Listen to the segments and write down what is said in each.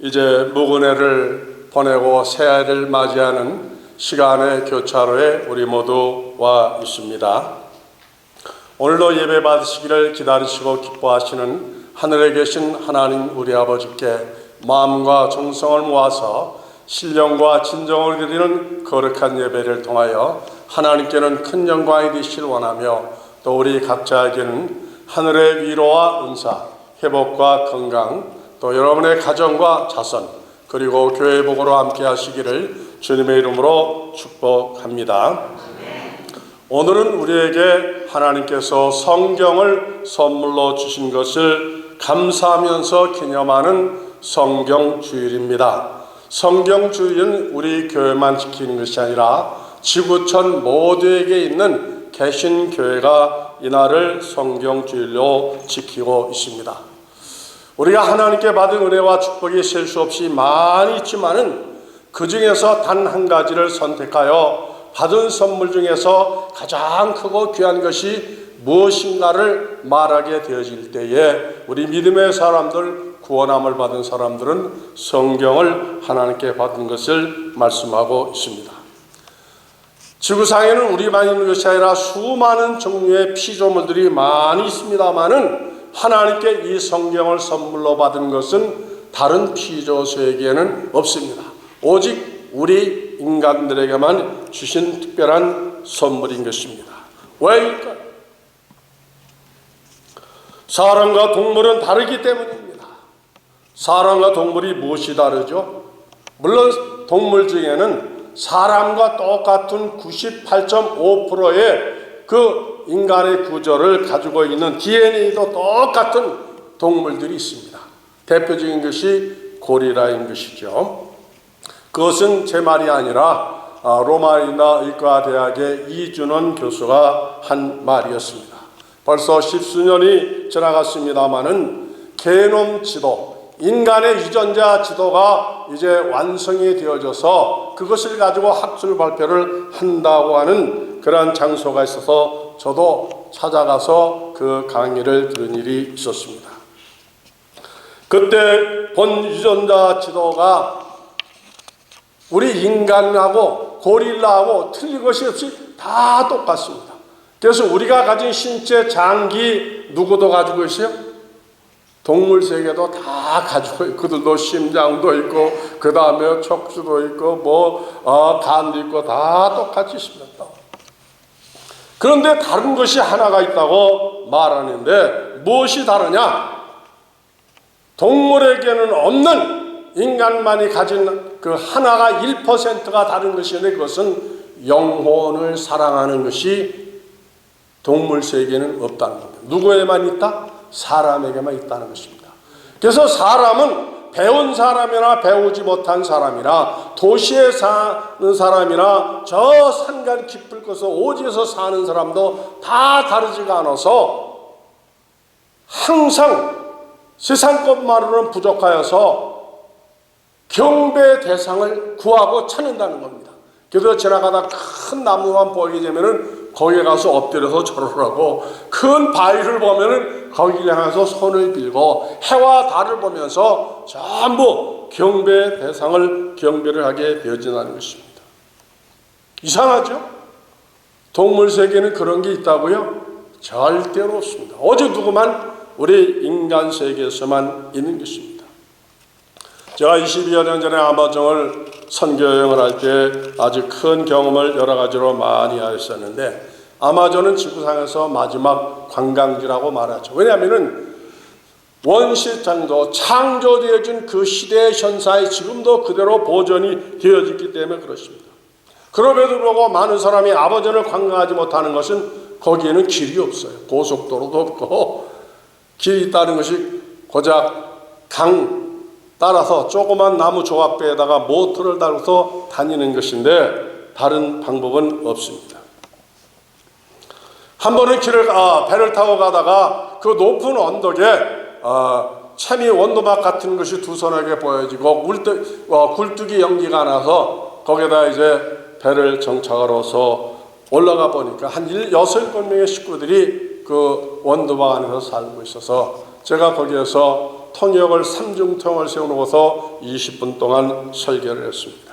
이제 묵은해를 보내고 새해를 맞이하는 시간의 교차로에 우리 모두 와 있습니다. 오늘도 예배 받으시기를 기다리시고 기뻐하시는 하늘에 계신 하나님 우리 아버지께 마음과 정성을 모아서 신령과 진정을 드리는 거룩한 예배를 통하여 하나님께는 큰 영광이 되시길 원하며 또 우리 각자에게는 하늘의 위로와 은사, 회복과 건강, 또 여러분의 가정과 자손, 그리고 교회 복으로 함께 하시기를 주님의 이름으로 축복합니다. 오늘은 우리에게 하나님께서 성경을 선물로 주신 것을 감사하면서 기념하는 성경 주일입니다. 성경 주일은 우리 교회만 지키는 것이 아니라 지구촌 모두에게 있는 개신 교회가 이날을 성경 주일로 지키고 있습니다. 우리가 하나님께 받은 은혜와 축복이 셀 수 없이 많이 있지만은 그 중에서 단 한 가지를 선택하여 받은 선물 중에서 가장 크고 귀한 것이 무엇인가를 말하게 되어질 때에 우리 믿음의 사람들 구원함을 받은 사람들은 성경을 하나님께 받은 것을 말씀하고 있습니다. 지구상에는 우리만 있는 것이 아니라 수많은 종류의 피조물들이 많이 있습니다만은 하나님께 이 성경을 선물로 받은 것은 다른 피조수에게는 없습니다. 오직 우리 인간들에게만 주신 특별한 선물인 것입니다. 왜일까요? 사람과 동물은 다르기 때문입니다. 사람과 동물이 무엇이 다르죠? 물론 동물 중에는 사람과 똑같은 98.5%의 그 인간의 구조를 가지고 있는 DNA도 똑같은 동물들이 있습니다. 대표적인 것이 고리라인 것이죠. 그것은 제 말이 아니라 아, 로마이나 의과대학의 이준원 교수가 한 말이었습니다. 벌써 십수년이 지나갔습니다마는 게놈 지도, 인간의 유전자 지도가 이제 완성이 되어져서 그것을 가지고 학술 발표를 한다고 하는 그러한 장소가 있어서 저도 찾아가서 그 강의를 들은 일이 있었습니다. 그때 본 유전자 지도가 우리 인간하고 고릴라하고 틀린 것이 없이 다 똑같습니다. 그래서 우리가 가진 신체 장기 누구도 가지고 있어요? 동물 세계도 다 가지고 있고 그들도 심장도 있고 그 다음에 척추도 있고 뭐 어, 간도 있고 다 똑같이 있습니다. 그런데 다른 것이 하나가 있다고 말하는데 무엇이 다르냐? 동물에게는 없는 인간만이 가진 그 하나가 1%가 다른 것인데 그것은 영혼을 사랑하는 것이 동물 세계는 없다는 겁니다. 누구에만 있다? 사람에게만 있다는 것입니다. 그래서 사람은 배운 사람이나 배우지 못한 사람이나 도시에 사는 사람이나 저 산간 깊을 곳에 오지에서 사는 사람도 다 다르지가 않아서 항상 세상 것만으로는 부족하여서 경배 대상을 구하고 찾는다는 겁니다. 그래서 지나가다 큰 나무만 보이게 되면은 거기에 가서 엎드려서 절을 하고 큰 바위를 보면은 거기를 향해서 손을 빌고 해와 달을 보면서 전부 경배 대상을 경배를 하게 되어진다는 것입니다. 이상하죠? 동물 세계는 그런 게 있다고요? 절대로 없습니다. 어제 누구만 우리 인간 세계에서만 있는 것입니다. 제가 22여 년 전에 아마존을 선교 여행을 할 때 아주 큰 경험을 여러 가지로 많이 하였었는데 아마존은 지구상에서 마지막 관광지라고 말하죠. 왜냐하면은 원시 창조 창조되어진 그 시대의 현상이 지금도 그대로 보존이 되어졌기 때문에 그렇습니다. 그럼에도 불구하고 많은 사람이 아마존을 관광하지 못하는 것은 거기에는 길이 없어요. 고속도로도 없고 길이 있다는 것이 고작 강 따라서 조그만 나무 조각배에다가 모터를 달아서 다니는 것인데 다른 방법은 없습니다. 한 번은 길을 아, 배를 타고 가다가 그 높은 언덕에 아, 참이 원도막 같은 것이 두 손에게 보여지고 굴뚝, 어, 굴뚝이 연기가 나서 거기다 이제 배를 정착하러서 올라가 보니까 한 일, 여섯 명의 식구들이 그 원도막 안에서 살고 있어서 제가 거기에서 통역을 삼중통을 세워놓고서 20분 동안 설교를 했습니다.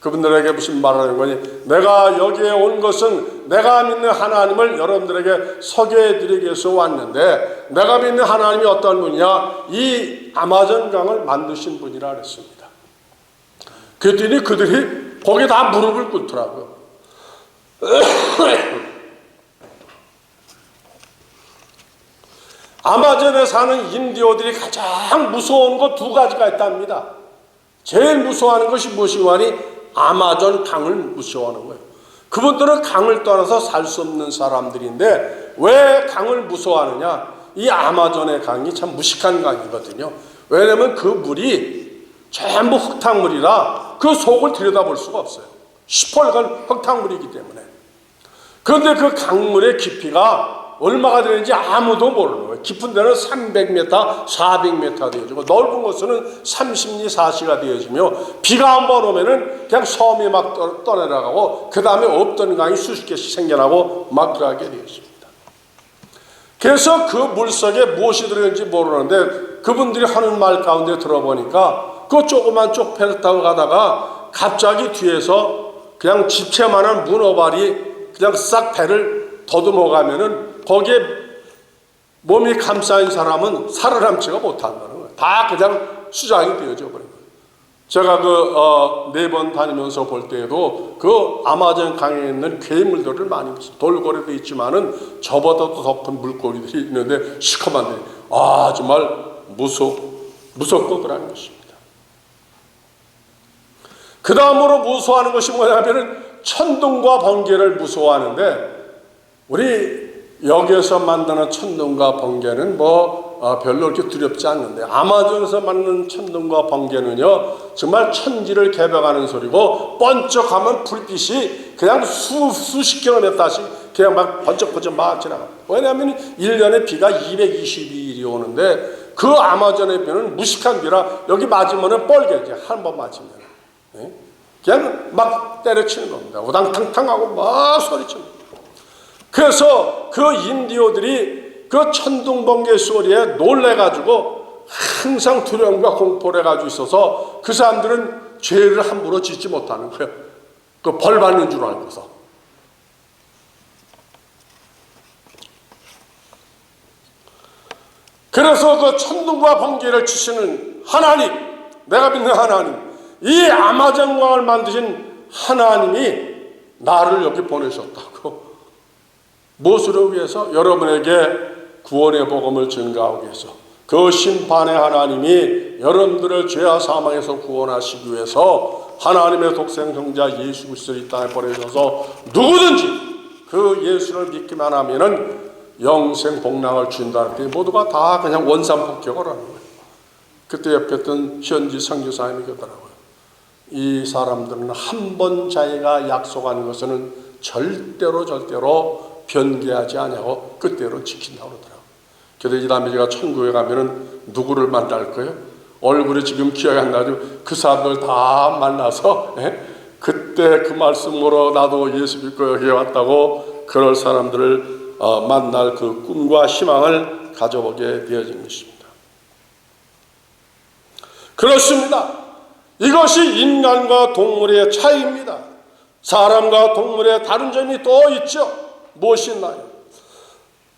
그분들에게 무슨 말을 하는 거니? 내가 여기에 온 것은 내가 믿는 하나님을 여러분들에게 소개해 드리기 위해서 왔는데 내가 믿는 하나님이 어떤 분이냐? 이 아마존 강을 만드신 분이라 그랬습니다. 그랬더니 그들이 거기에 다 무릎을 꿇더라고요. 아마존에 사는 인디오들이 가장 무서운 것 두 가지가 있답니다. 제일 무서워하는 것이 무엇이냐니 아마존 강을 무서워하는 거예요. 그분들은 강을 떠나서 살 수 없는 사람들인데 왜 강을 무서워하느냐? 이 아마존의 강이 참 무식한 강이거든요. 왜냐하면 그 물이 전부 흙탕물이라 그 속을 들여다볼 수가 없어요. 시뻘건 흙탕물이기 때문에. 그런데 그 강물의 깊이가 얼마가 되는지 아무도 모르는 거예요. 깊은 데는 300m, 400m 되어지고 넓은 곳은 30리, 40가 되어지며 비가 한 번 오면은 그냥 섬이 막 떠- 떠내려가고 그 다음에 없던 강이 수십 개씩 생겨나고 막 그러게 되었습니다. 그래서 그 물속에 무엇이 들어있는지 모르는데 그분들이 하는 말 가운데 들어보니까 그 조그만 쪽배를 타고 가다가 갑자기 뒤에서 그냥 집채만한 문어발이 그냥 싹 배를 더듬어 가면은 거기에 몸이 감싸인 사람은 살아남지가 못한다는 거예요. 다 그냥 수장이 되어져 버린 거예요. 제가 그 네번 다니면서 볼 때에도 그 아마존 강에 있는 괴물들을 많이. 돌고래도 있지만은 저보다도 더 큰 물고기들이 있는데 시커먼데 아 정말 무섭 무섭고 그러는 것입니다. 그 다음으로 무서워하는 것이 뭐냐면은 천둥과 번개를 무서워하는데 우리 여기에서 만드는 천둥과 번개는 뭐 어, 별로 그렇게 두렵지 않는데 아마존에서 만드는 천둥과 번개는요 정말 천지를 개벽하는 소리고 번쩍하면 불빛이 그냥 수, 수십 킬로미터씩 그냥 막 번쩍번쩍 막 지나가 왜냐하면 1년에 비가 222일이 오는데 그 아마존의 비는 무식한 비라 여기 맞으면 뻘개지 한 번 맞으면. 예? 그냥 막 때려치는 겁니다. 우당탕탕하고 막 소리치는 그래서 그 인디오들이 그 천둥번개 소리에 놀래가지고 항상 두려움과 공포를 가지고 있어서 그 사람들은 죄를 함부로 짓지 못하는 거예요. 그 벌 받는 줄 알고서. 그래서 그 천둥과 번개를 치시는 하나님, 내가 믿는 하나님, 이 아마존강을 만드신 하나님이 나를 여기 보내셨다고. 무엇으로 위해서? 여러분에게 구원의 복음을 증가하기 위해서. 그 심판의 하나님이 여러분들을 죄와 사망에서 구원하시기 위해서 하나님의 독생 성자 예수 그리스도를 이 땅에 보내셔서 누구든지 그 예수를 믿기만 하면은 영생 복락을 준다는 게 모두가 다 그냥 원산 폭격을 하는 거예요. 그때 옆에 있던 현지 선교사님이 그러더라고요. 이 사람들은 한 번 자기가 약속한 것은 절대로 절대로 변개하지 아니하고 그때로 지킨다고 그러더라고요. 그래서 이 남자가 천국에 가면은 누구를 만날 거예요? 얼굴이 지금 기억이 안 나죠. 그 사람들 다 만나서 예? 그때 그 말씀으로 나도 예수 믿고 여기 왔다고 그럴 사람들을 어, 만날 그 꿈과 희망을 가져보게 되어진 것입니다. 그렇습니다. 이것이 인간과 동물의 차이입니다. 사람과 동물의 다른 점이 또 있죠. 무엇이 있나요?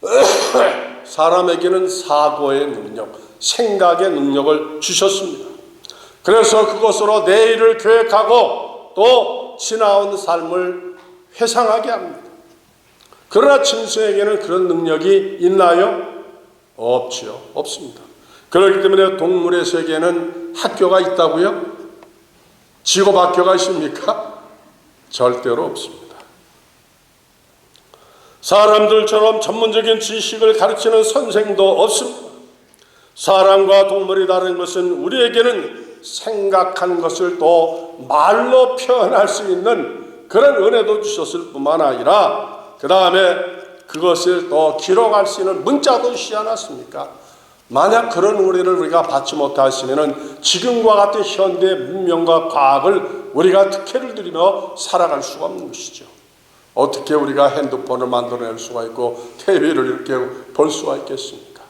사람에게는 사고의 능력, 생각의 능력을 주셨습니다. 그래서 그것으로 내일을 계획하고 또 지나온 삶을 회상하게 합니다. 그러나 짐승에게는 그런 능력이 있나요? 없지요. 없습니다. 그렇기 때문에 동물의 세계에는 학교가 있다고요? 직업 학교가 있습니까? 절대로 없습니다. 사람들처럼 전문적인 지식을 가르치는 선생도 없습니다. 사람과 동물이 다른 것은 우리에게는 생각하는 것을 또 말로 표현할 수 있는 그런 은혜도 주셨을 뿐만 아니라 그 다음에 그것을 또 기록할 수 있는 문자도 주시지 않았습니까? 만약 그런 우리를 우리가 받지 못하시면은 지금과 같은 현대 문명과 과학을 우리가 특혜를 드리며 살아갈 수가 없는 것이죠. 어떻게 우리가 핸드폰을 만들어낼 수가 있고 TV를 이렇게 볼 수가 있겠습니까?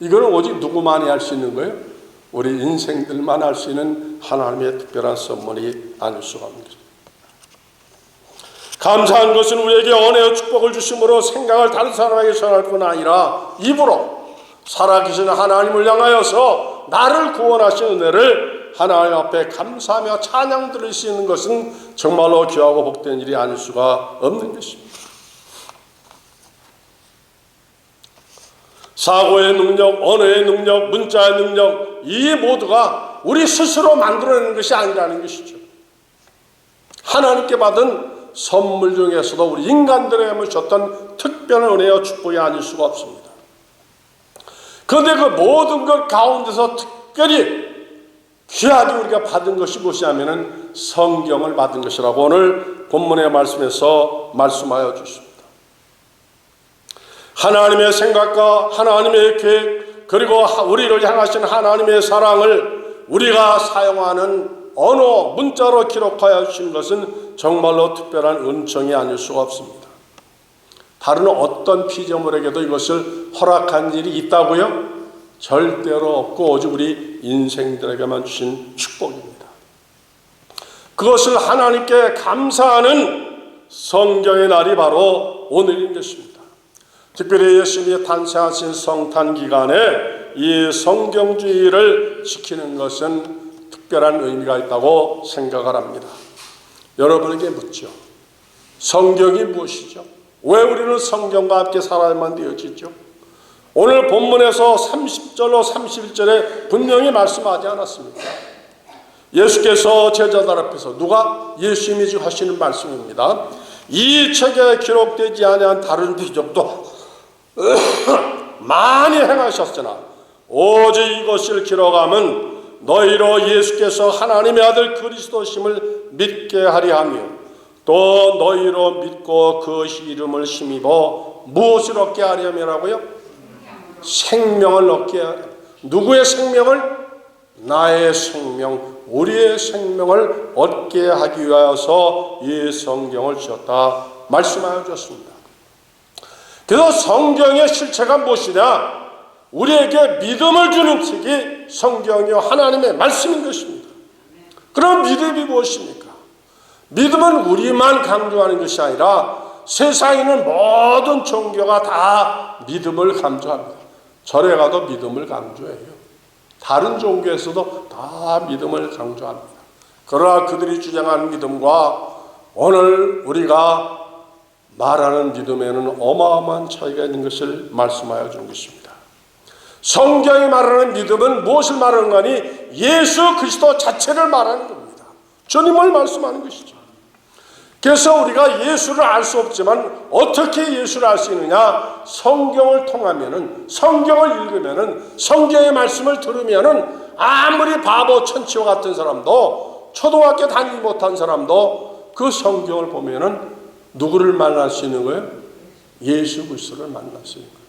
이거는 오직 누구만이 할 수 있는 거예요? 우리 인생들만 할 수 있는 하나님의 특별한 선물이 아닐 수가 없는 거죠. 감사한 것은 우리에게 언혜의 축복을 주심으로 생각을 다른 사람에게 전할 뿐 아니라 입으로 살아계신 하나님을 향하여서 나를 구원하신 은혜를 하나님 앞에 감사하며 찬양 있는 것은 정말로 귀하고 복된 일이 아닐 수가 없는 것입니다. 사고의 능력, 언어의 능력, 문자의 능력 이 모두가 우리 스스로 만들어내는 것이 아니라는 것이죠. 하나님께 받은 선물 중에서도 우리 인간들에게 주셨던 특별한 은혜와 축복이 아닐 수가 없습니다. 그런데 그 모든 것 가운데서 특별히 귀하게 우리가 받은 것이 무엇이냐면은 성경을 받은 것이라고 오늘 본문의 말씀에서 말씀하여 주십니다. 하나님의 생각과 하나님의 계획 그리고 우리를 향하신 하나님의 사랑을 우리가 사용하는 언어 문자로 기록하여 주신 것은 정말로 특별한 은총이 아닐 수가 없습니다. 다른 어떤 피조물에게도 이것을 허락한 일이 있다고요? 절대로 없고 오직 우리 인생들에게만 주신 축복입니다. 그것을 하나님께 감사하는 성경의 날이 바로 오늘인 것입니다. 특별히 예수님이 탄생하신 성탄 기간에 이 성경주의를 지키는 것은 특별한 의미가 있다고 생각을 합니다. 여러분에게 묻죠. 성경이 무엇이죠? 왜 우리는 성경과 함께 살아야만 되어지죠? 오늘 본문에서 30절로 31절에 분명히 말씀하지 않았습니까? 예수께서 제자들 앞에서 누가 예수님이 지금 하시는 말씀입니다. 이 책에 기록되지 아니한 다른 비적도 많이 행하셨으나 오직 이것을 기록함은 너희로 예수께서 하나님의 아들 그리스도심을 믿게 하리 하며 또 너희로 믿고 그 이름을 힘입어 무엇을 얻게 하려면라고요? 생명을 얻게 하려. 누구의 생명을? 나의 생명, 우리의 생명을 얻게 하기 위하여서 이 성경을 주셨다 말씀하여 주셨습니다. 그래서 성경의 실체가 무엇이냐? 우리에게 믿음을 주는 책이 성경이요 하나님의 말씀인 것입니다. 그럼 믿음이 무엇입니까? 믿음은 우리만 강조하는 것이 아니라 세상에 있는 모든 종교가 다 믿음을 강조합니다. 절에 가도 믿음을 강조해요. 다른 종교에서도 다 믿음을 강조합니다. 그러나 그들이 주장하는 믿음과 오늘 우리가 말하는 믿음에는 어마어마한 차이가 있는 것을 말씀하여 주는 것입니다. 성경이 말하는 믿음은 무엇을 말하는 거니? 예수 그리스도 자체를 말하는 겁니다. 주님을 말씀하는 것이죠. 그래서 우리가 예수를 알 수 없지만 어떻게 예수를 알 수 있느냐? 성경을 통하면은 성경을 읽으면은 성경의 말씀을 들으면은 아무리 바보 천치와 같은 사람도 초등학교 다니지 못한 사람도 그 성경을 보면은 누구를 만날 수 있는 거예요? 예수 그리스도를 만날 수 있는 거예요.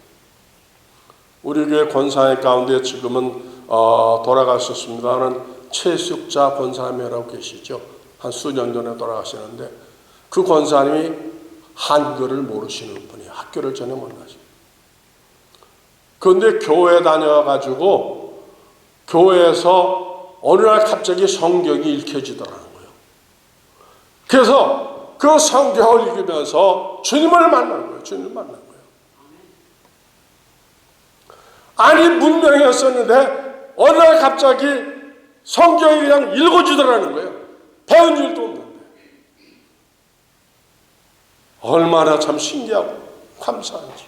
우리 교회 권사회 가운데 지금은 어, 돌아가셨습니다는 최숙자 권사님이라고 계시죠. 한 수년 전에 돌아가시는데 그 권사님이 한글을 모르시는 분이 학교를 전혀 못 나죠. 그런데 교회 다녀가지고 교회에서 어느 날 갑자기 성경이 읽혀지더라는 거예요. 그래서 그 성경을 읽으면서 주님을 만난 거예요. 주님을 만난 거예요. 아니 문명이었었는데 어느 날 갑자기 성경이 그냥 읽어주더라는 거예요. 배운 일도 없는데. 얼마나 참 신기하고 감사한지.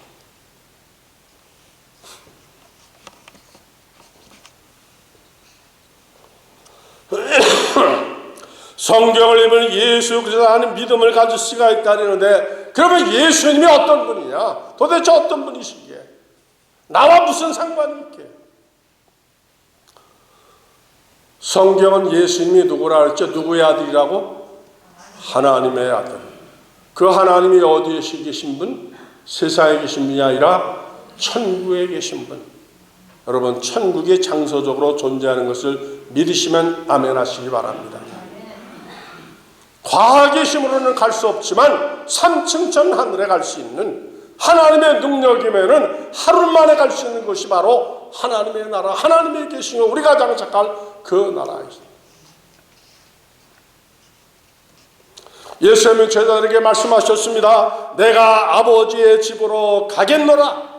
성경을 읽으면 예수 그리스도 하는 믿음을 가질 수가 있다는데 그러면 예수님이 어떤 분이냐? 도대체 어떤 분이시기에? 나와 무슨 상관이 있게? 성경은 예수님이 누구라 그랬죠? 누구의 아들이라고? 하나님의 아들. 그 하나님이 어디에 계신 분? 세상에 계신 분이 아니라 천국에 계신 분. 여러분, 천국이 장소적으로 존재하는 것을 믿으시면 아멘 하시기 바랍니다. 과학의 힘으로는 갈 수 없지만 3층 전 하늘에 갈 수 있는 하나님의 능력이면은 하루 만에 갈 수 있는 것이 바로 하나님의 나라, 하나님의 계시며 우리가 장착할 그 나라이십니다. 예수님은 제자들에게 말씀하셨습니다. 내가 아버지의 집으로 가겠노라.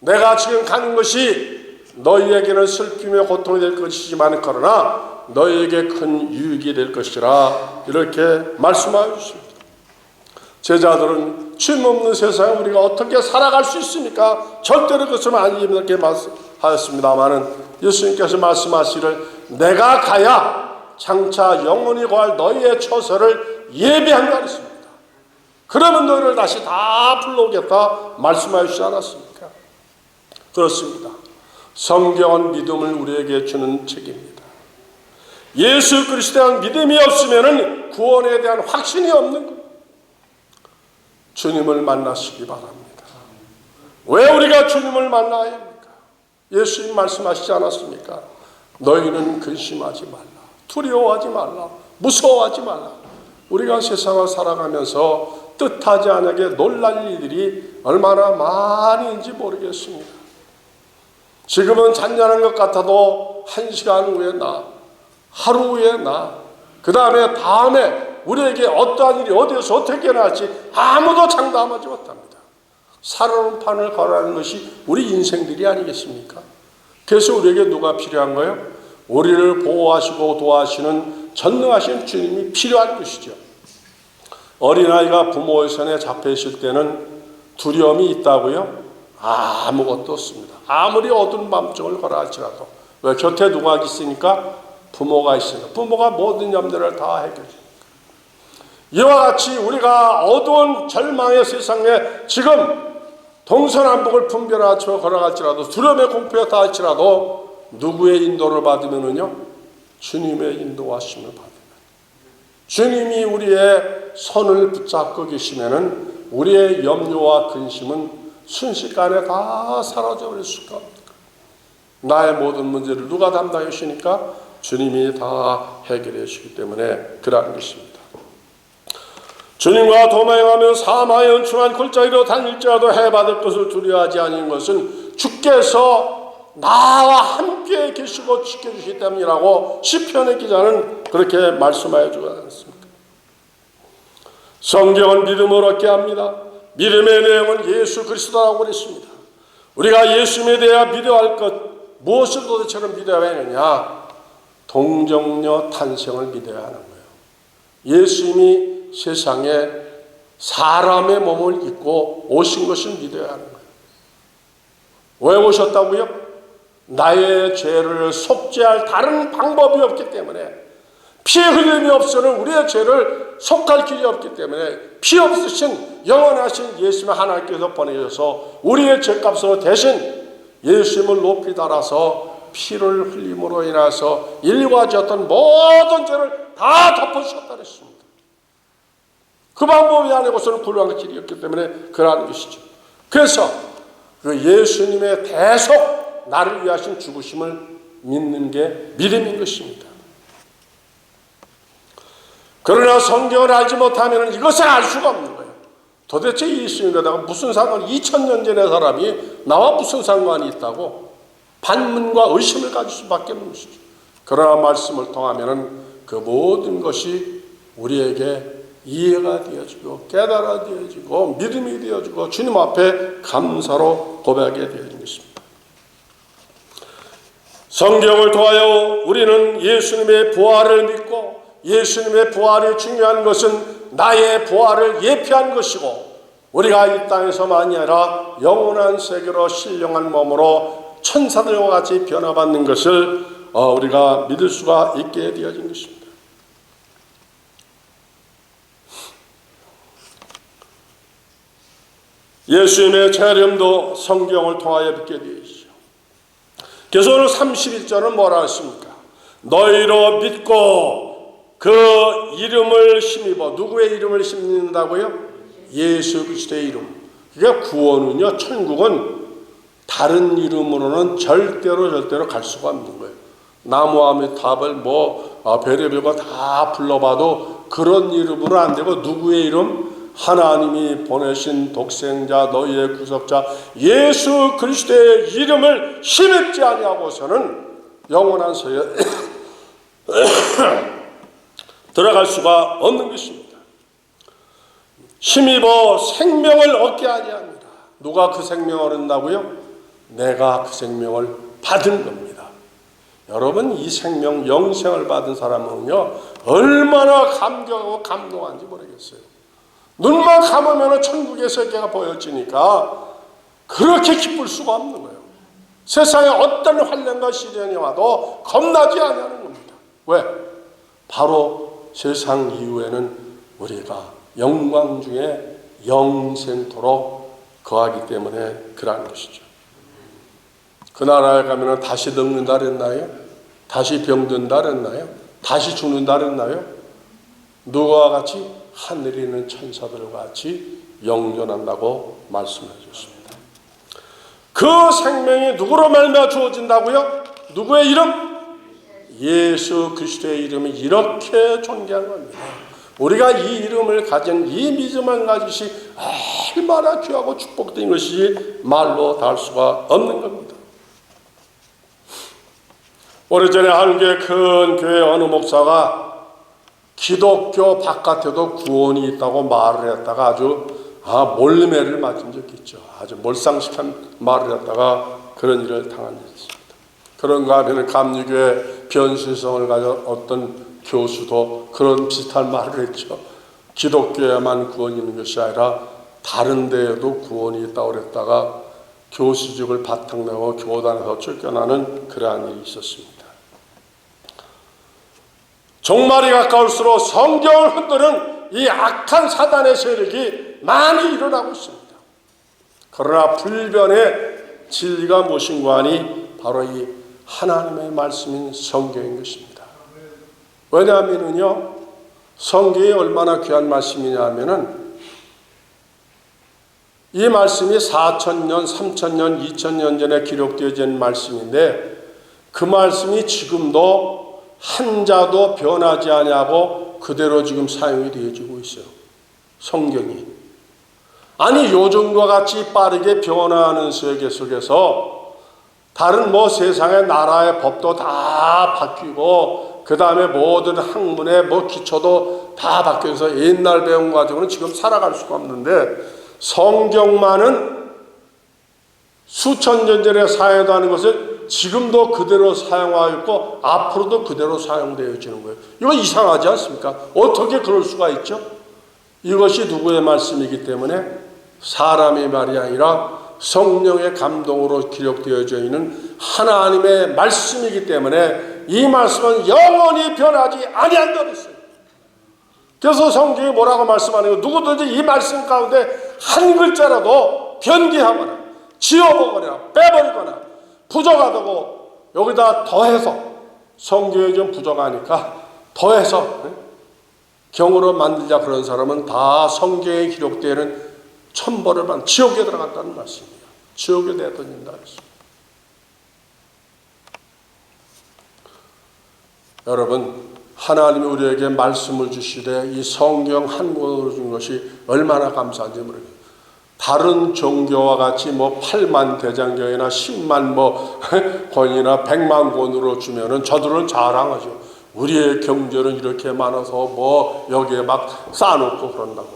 내가 지금 가는 것이 너희에게는 슬픔의 고통이 될 것이지만 그러나 너희에게 큰 유익이 될 것이라 이렇게 말씀하여 주십니다. 제자들은 주님 없는 세상에 우리가 어떻게 살아갈 수 있습니까? 절대로 그것은 아니면 이렇게 말씀하였습니다마는 예수님께서 말씀하시를 내가 가야 장차 영원히 구할 너희의 처소를 예비한다 그랬습니다. 그러면 너희를 다시 다 불러오겠다 말씀하여 주지 않았습니까? 그렇습니다. 성경은 믿음을 우리에게 주는 책입니다. 예수 그리스도에 대한 믿음이 없으면 구원에 대한 확신이 없는 것. 주님을 만나시기 바랍니다. 왜 우리가 주님을 만나야 합니까? 예수님 말씀하시지 않았습니까? 너희는 근심하지 말라. 두려워하지 말라. 무서워하지 말라. 우리가 세상을 살아가면서 뜻하지 않게 놀랄 일들이 얼마나 많이인지 모르겠습니다. 지금은 잔잔한 것 같아도 한 시간 후에 나, 하루 후에 나, 그 다음에 다음에 우리에게 어떠한 일이 어디에서 어떻게 일어날지 아무도 장담하지 못합니다. 살아오는 판을 걸어가는 것이 우리 인생들이 아니겠습니까? 그래서 우리에게 누가 필요한 거예요? 우리를 보호하시고 도와주시는 전능하신 주님이 필요한 것이죠. 어린아이가 부모의 손에 잡혀 있을 때는 두려움이 있다고요? 아무것도 없습니다. 아무리 어두운 밤중을 걸어갈지라도 왜 곁에 누가 있으니까 부모가 있으니까 부모가 모든 염려를 다 해결해. 이와 같이 우리가 어두운 절망의 세상에 지금 동서남북을 분별하쳐 걸어갈지라도 두려움의 공포에 닿을지라도 누구의 인도를 받으면은요 주님의 인도하심을 받으면 주님이 우리의 손을 붙잡고 계시면은 우리의 염려와 근심은 순식간에 다 사라져 버릴 수가 없습니다. 나의 모든 문제를 누가 담당해 주시니까 주님이 다 해결해 주시기 때문에 그러한 것입니다. 주님과 도망하며 사마의 연충한 골짜기로 다닐지라도 해받을 것을 두려워하지 않은 것은 주께서 나와 함께 계시고 지켜주시기 때문이라고 시편의 기자는 그렇게 말씀하여 주지 않습니까? 성경은 믿음을 얻게 합니다. 믿음의 내용은 예수 그리스도라고 그랬습니다. 우리가 예수님에 대해 믿어야 할 것, 무엇을 도대체로 믿어야 하느냐? 동정녀 탄생을 믿어야 하는 거예요. 예수님이 세상에 사람의 몸을 입고 오신 것을 믿어야 하는 거예요. 왜 오셨다고요? 나의 죄를 속죄할 다른 방법이 없기 때문에 피 흘림이 없어는 우리의 죄를 속할 길이 없기 때문에 피 없으신 영원하신 예수님 하나님께서 보내셔서 우리의 죄값으로 대신 예수님을 높이 달아서 피를 흘림으로 인해서 인류가 지었던 모든 죄를 다 덮어주셨다 그랬습니다. 그 방법이 아니고서는 불가능한 길이었기 때문에 그러한 것이죠. 그래서 그 예수님의 대속 나를 위하신 죽으심을 믿는 게 믿음인 것입니다. 그러나 성경을 알지 못하면 이것을 알 수가 없는 거예요. 도대체 예수님에다가 무슨 상관, 2000년 전의 사람이 나와 무슨 상관이 있다고 반문과 의심을 가질 수밖에 없는 것이죠. 그러나 말씀을 통하면 그 모든 것이 우리에게 이해가 되어지고 깨달아지고 믿음이 되어지고 주님 앞에 감사로 고백하게 되는 것입니다. 성경을 통하여 우리는 예수님의 부활을 믿고 예수님의 부활이 중요한 것은 나의 부활을 예표한 것이고 우리가 이 땅에서만이 아니라 영원한 세계로 신령한 몸으로 천사들과 같이 변화받는 것을 어, 우리가 믿을 수가 있게 되어진 것입니다. 예수님의 재림도 성경을 통하여 믿게 되어 있죠. 그래서 오늘 31절은 뭐라 했습니까? 너희로 믿고 그 이름을 힘입어 누구의 이름을 심는다고요? 예수 그리스도의 이름. 그러니까 구원은요, 천국은 다른 이름으로는 절대로 절대로 갈 수가 없는 거예요. 나무아미 탑을 뭐 아, 별의별 거 다 불러봐도 그런 이름으로 안 되고 누구의 이름? 하나님이 보내신 독생자 너희의 구속자 예수 그리스도의 이름을 힘입지 아니하고서는 영원한 서에 들어갈 수가 없는 것입니다. 힘입어 생명을 얻게 아니합니다. 누가 그 생명을 얻는다고요? 내가 그 생명을 받은 겁니다. 여러분 이 생명 영생을 받은 사람은요 얼마나 감격하고 감동한지 모르겠어요. 눈만 감으면 천국의 세계가 보여지니까 그렇게 기쁠 수가 없는 거예요. 세상에 어떤 환란과 시련이 와도 겁나지 않는 겁니다. 왜? 바로 세상 이후에는 우리가 영광 중에 영생토록 거하기 때문에 그러한 것이죠. 그 나라에 가면 다시 늙는다 그랬나요? 다시 병든다 그랬나요? 다시 죽는다 그랬나요? 누구와 같이 하늘에 있는 천사들과 같이 영존한다고 말씀해 주셨습니다. 그 생명이 누구로 말미암아 주어진다고요? 누구의 이름? 예수 그리스도의 이름이 이렇게 존귀한 겁니다. 우리가 이 이름을 가진 이 믿음을 가지시 얼마나 귀하고 축복된 것이 말로 닿을 수가 없는 겁니다. 오래전에 한국의 큰 교회 어느 목사가 기독교 바깥에도 구원이 있다고 말을 했다가 아주 아, 몰매를 맞은 적이 있죠. 아주 몰상식한 말을 했다가 그런 일을 당한 적이 있습니다. 그런가 하면 감리교회 변수성을 가진 어떤 교수도 그런 비슷한 말을 했죠. 기독교에만 구원이 있는 것이 아니라 다른 데에도 구원이 있다고 그랬다가 교수직을 바탕 내고 교단에서 쫓겨나는 그러한 일이 있었습니다. 종말이 가까울수록 성경을 흔드는 이 악한 사단의 세력이 많이 일어나고 있습니다. 그러나 불변의 진리가 무엇인가 하니 바로 이 하나님의 말씀인 성경인 것입니다. 왜냐하면요, 성경이 얼마나 귀한 말씀이냐 하면은 이 말씀이 4천년, 3천년, 2천년 전에 기록되어진 말씀인데 그 말씀이 지금도 한 자도 변하지 아니하고 그대로 지금 사용이 되어지고 있어요. 성경이. 아니 요즘과 같이 빠르게 변화하는 세계 속에서 다른 뭐 세상의 나라의 법도 다 바뀌고 그 다음에 모든 학문의 뭐 기초도 다 바뀌어서 옛날 배운 가지고는 지금 살아갈 수가 없는데 성경만은 수천 년 전에 사용하는 것을 지금도 그대로 사용하고 있고 앞으로도 그대로 사용되어지는 거예요. 이거 이상하지 않습니까? 어떻게 그럴 수가 있죠? 이것이 누구의 말씀이기 때문에 사람의 말이 아니라 성령의 감동으로 기록되어져 있는 하나님의 말씀이기 때문에 이 말씀은 영원히 변하지 아니한다 그랬어요. 그래서 성경이 뭐라고 말씀하는 거 누구든지 이 말씀 가운데 한 글자라도 변기하거나 지워보거나 빼버리거나 부족하다고 여기다 더해서 성경이 좀 부족하니까 더해서 경으로 만들자 그런 사람은 다 성경에 기록되는 천벌을 받 지옥에 들어갔다는 말씀이에요. 지옥에 내던진다 그랬습니다. 여러분 하나님이 우리에게 말씀을 주시되 이 성경 한 권으로 준 것이 얼마나 감사한지 모르겠어요. 다 른 종교와 같이 뭐 8만 대장경이나 10만 뭐 권이나 100만 권으로 주면은 저들은 자랑하죠. 우리의 경제는 이렇게 많아서 뭐 여기에 막 쌓아놓고 그런다고.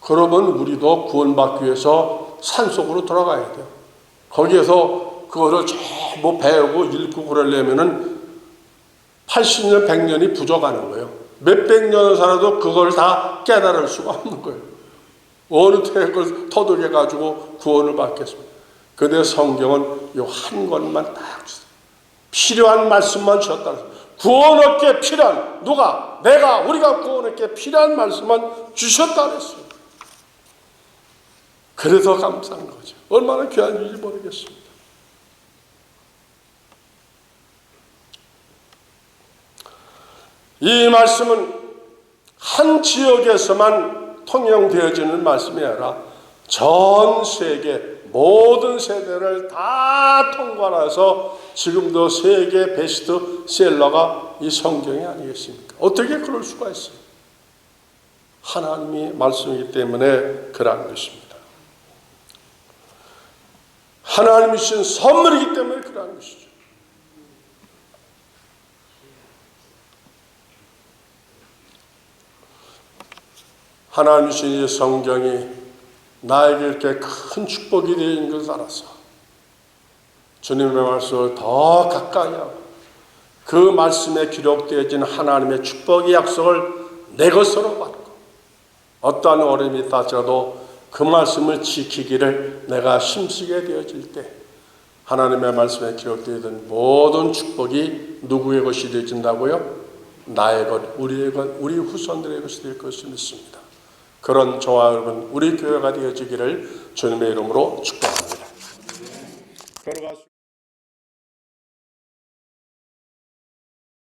그러면 우리도 구원받기 위해서 산속으로 들어가야 돼요. 거기에서 그거를 전부 배우고 읽고 그러려면은 80년, 100년이 부족하는 거예요. 몇백 년을 살아도 그걸 다 깨달을 수가 없는 거예요. 어느 택을 터득해 가지고 구원을 받겠습니다. 근데 성경은 이한 권만 딱 주세요. 필요한 말씀만 주셨다. 구원 얻기에 필요한 누가 내가 우리가 구원 얻기에 필요한 말씀만 주셨다 그랬어요. 그래서 감사한 거죠. 얼마나 귀한 일인지 모르겠습니다. 이 말씀은 한 지역에서만 통용되어지는 말씀이 아니라 전 세계 모든 세대를 다 통과해서 지금도 세계 베스트셀러가 이 성경이 아니겠습니까? 어떻게 그럴 수가 있어요? 하나님이 말씀이기 때문에 그러한 것입니다. 하나님이 주신 선물이기 때문에 그러한 것이죠. 하나님이 주신 이 성경이 나에게 이렇게 큰 축복이 되는 것을 알아서 주님의 말씀을 더 가까이 하고 그 말씀에 기록되어진 하나님의 축복의 약속을 내 것으로 받고 어떠한 어려움이 하더라도 그 말씀을 지키기를 내가 힘쓰게 되어질 때 하나님의 말씀에 기록되어진 모든 축복이 누구의 것이 되어진다고요? 나의 것, 우리의 것, 우리 후손들의 것이 될 것을 믿습니다. 그런 저와 여러분 우리 교회가 되어지기를 주님의 이름으로 축복합니다.